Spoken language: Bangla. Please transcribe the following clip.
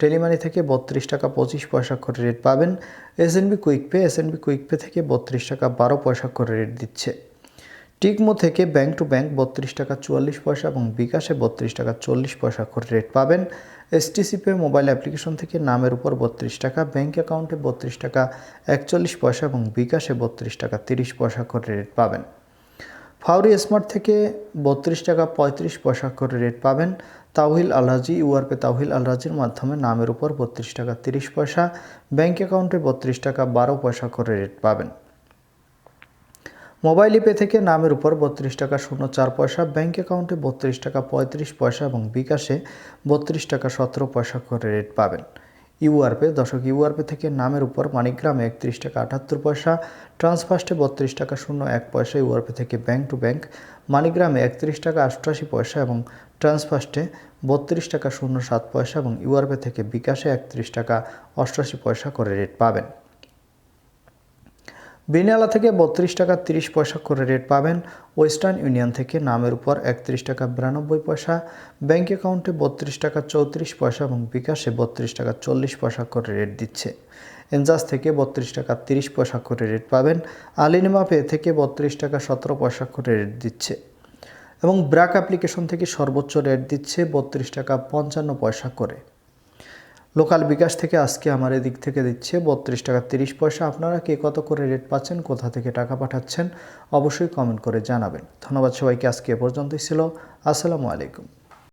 টেলিমানি থেকে বত্রিশ টাকা পঁচিশ পয়সা করে রেট পাবেন। SNB quick pay SNB quick pay থেকে বত্রিশ টাকা বারো পয়সা করে রেট দিচ্ছে। টিকমো থেকে ব্যাংক টু ব্যাংক বত্রিশ টাকা চুয়াল্লিশ পয়সা এবং বিকাশে বত্রিশ টাকা চল্লিশ পয়সা করে রেট পাবেন। এসটিসি পে মোবাইল অ্যাপ্লিকেশন থেকে নামের উপর বত্রিশ টাকা ব্যাংক অ্যাকাউন্টে বত্রিশ টাকা একচল্লিশ পয়সা এবং বিকাশে বত্রিশ টাকা তিরিশ পয়সা করে রেট পাবেন। ফাউরি স্মার্ট থেকে বত্রিশ টাকা পঁয়ত্রিশ পয়সা করে রেট পাবেন। তাওহিল আলহাজি, ইউআরপে তাওহিল আলহাজির মাধ্যমে নামের উপর বত্রিশ টাকা তিরিশ পয়সা ব্যাঙ্ক অ্যাকাউন্টে বত্রিশ টাকা বারো পয়সা করে রেট পাবেন। মোবাইল পে থেকে নামের উপর বত্রিশ টাকা শূন্য চার পয়সা, ব্যাংক অ্যাকাউন্টে বত্রিশ টাকা পঁয়ত্রিশ পয়সা এবং বিকাশে বত্রিশ টাকা সতেরো পয়সা করে রেট পাবেন। ইউআরপে দশক ইউআরপে থেকে নামের উপর মানিগ্রামে একত্রিশ টাকা আটাত্তর পয়সা ট্রান্সফার্স্টে বত্রিশ টাকা শূন্য এক পয়সা, ইউআরপে থেকে ব্যাংক টু ব্যাংক মানিগ্রামে একত্রিশ টাকা অষ্টআশি পয়সা এবং ট্রান্সফার্স্টে বত্রিশ টাকা শূন্য সাত পয়সা এবং ইউআরপে থেকে বিকাশে একত্রিশ টাকা অষ্টআশি পয়সা করে রেট পাবেন। বিনিয়ালা থেকে বত্রিশ টাকা তিরিশ পয়সা করে রেট পাবেন। ওয়েস্টার্ন ইউনিয়ন থেকে নামের উপর একত্রিশ টাকা বিরানব্বই পয়সা ব্যাঙ্ক অ্যাকাউন্টে বত্রিশ টাকা চৌত্রিশ পয়সা এবং বিকাশে বত্রিশ টাকা চল্লিশ পয়সা করে রেট দিচ্ছে। এনজাস থেকে বত্রিশ টাকা তিরিশ পয়সা করে রেট পাবেন। আলিনিমা পে থেকে বত্রিশ টাকা সতেরো পয়সা করে রেট দিচ্ছে। এবং ব্র্যাক অ্যাপ্লিকেশন থেকে সর্বোচ্চ রেট দিচ্ছে বত্রিশ টাকা পঞ্চান্ন পয়সা করে। লোকাল বিকাশ থেকে আজকে আমার এদিক থেকে দিচ্ছে বত্রিশ টাকা তিরিশ পয়সা। আপনারা কে কত করে রেট পাচ্ছেন, কোথা থেকে টাকা পাঠাচ্ছেন, অবশ্যই কমেন্ট করে জানাবেন। ধন্যবাদ সবাইকে, আজকে এ পর্যন্তই ছিল। আসসালামু আলাইকুম।